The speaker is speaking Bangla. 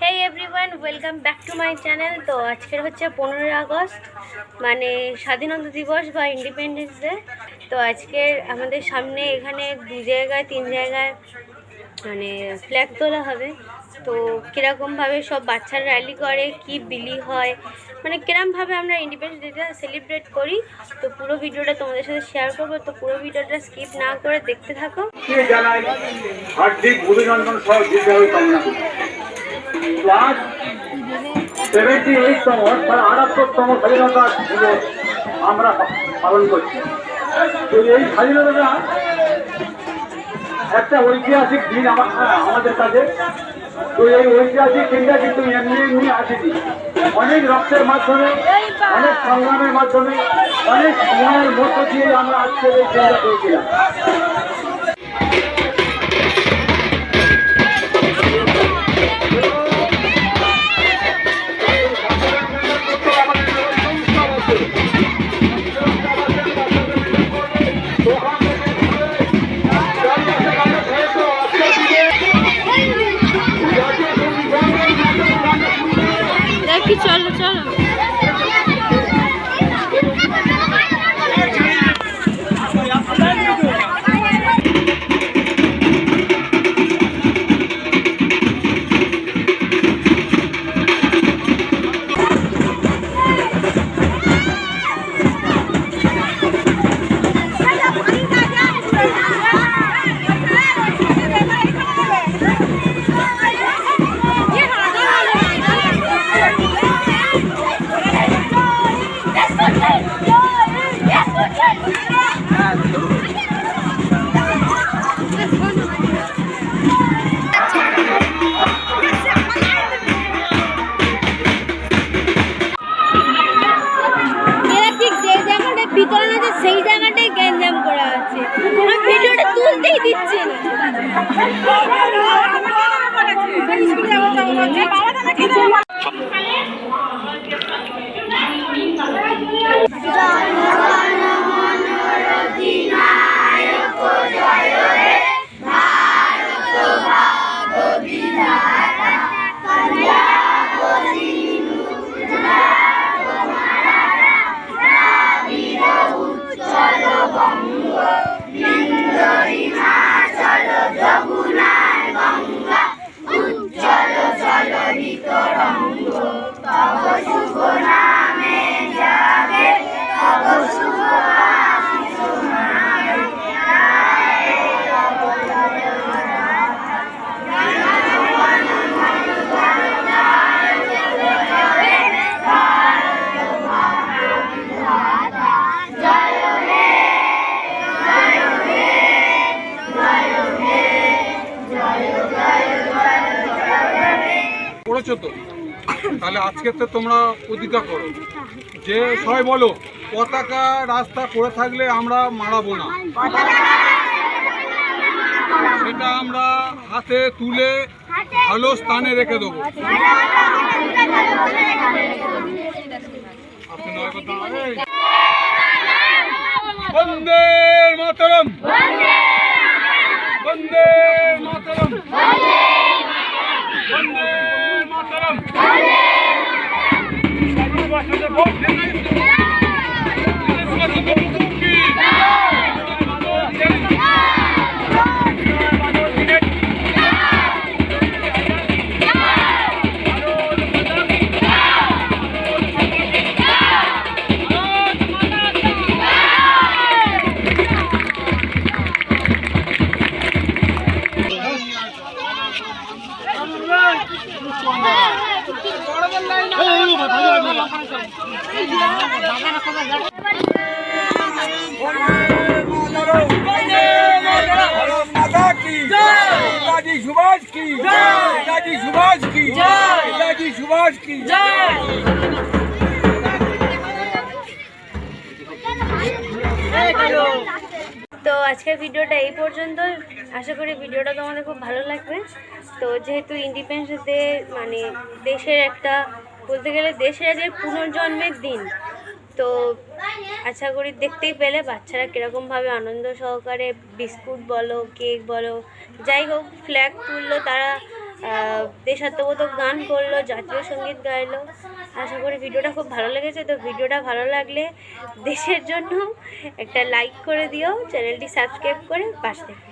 Hey everyone welcome back to my channel তো আজকের হচ্ছে পনেরোই আগস্ট মানে স্বাধীনতা দিবস বা ইন্ডিপেন্ডেন্স ডে তো আজকের আমাদের সামনে এখানে দু জায়গায়, তিন জায়গায় মানে ফ্ল্যাগ তোলা হবে। তো কীরকমভাবে সব বাচ্চারা র্যালি করে, কি বিলি হয় মানে কিরমভাবে আমরা ইন্ডিপেন্ডেন্স ডেটা সেলিব্রেট করি, তো পুরো ভিডিওটা তোমাদের সাথে শেয়ার করব। তো পুরো ভিডিওটা স্কিপ না করে দেখতে থাকো। কে জানাই হার্দিক অভিনন্দন সহ দীর্ঘায়ু কামনা করি আজ সেভেন্টি এইটতম অর্থাৎ আটাত্তরতম স্বাধীনতা দিবস আমরা পালন করছি। তো এই স্বাধীনতাটা একটা ঐতিহাসিক দিন হ্যাঁ, আমাদের কাছে তো এই ঐতিহাসিক দিনটা কিন্তু এমনি এমনি আসেনি। অনেক রক্তের মাধ্যমে অনেক সংগ্রামের মাধ্যমে অনেক সময়ের মধ্য দিয়ে আমরা আজকে এই দিনটা পেয়েছিলাম। বিতরণ আছে সেই জায়গাটাই গ্যাঞ্জাম করা আছে। ভিডিওটা তুলতেই দিচ্ছি না। করেছ তাহলে আজকে তো তোমরা প্রতিজ্ঞা করো। যে সবাই বলো, পতাকা রাস্তা পড়ে থাকলে আমরা মারাবো না। সেটা আমরা হাতে তুলে ভালো স্থানে রেখে দেবো। বন্দে মাতরম। বন্দে মাতরম। Mas eu devolvo, Subhash Subhash তো আজকের ভিডিওটা এই পর্যন্ত আশা করি ভিডিওটা তোমাদের খুব ভালো লাগবে। তো যেহেতু ইন্ডিপেন্ডেন্স ডে মানে দেশের একটা, বলতে গেলে দেশের আজকে পুনর্জন্মের দিন, তো আশা করি দেখতেই পেলে বাচ্চারা কীরকমভাবে আনন্দ সহকারে বিস্কুট বলো, কেক বলো, যাই হোক ফ্ল্যাগ তুললো তারা দেশাত্মবোধক গান করল, জাতীয় সংগীত গাইলো। আশা করি ভিডিওটা খুব ভালো লেগেছে, তো ভিডিওটা ভালো লাগলে দেশের জন্য একটা লাইক করে দিও, চ্যানেলটি সাবস্ক্রাইব করে পাশে থেকে।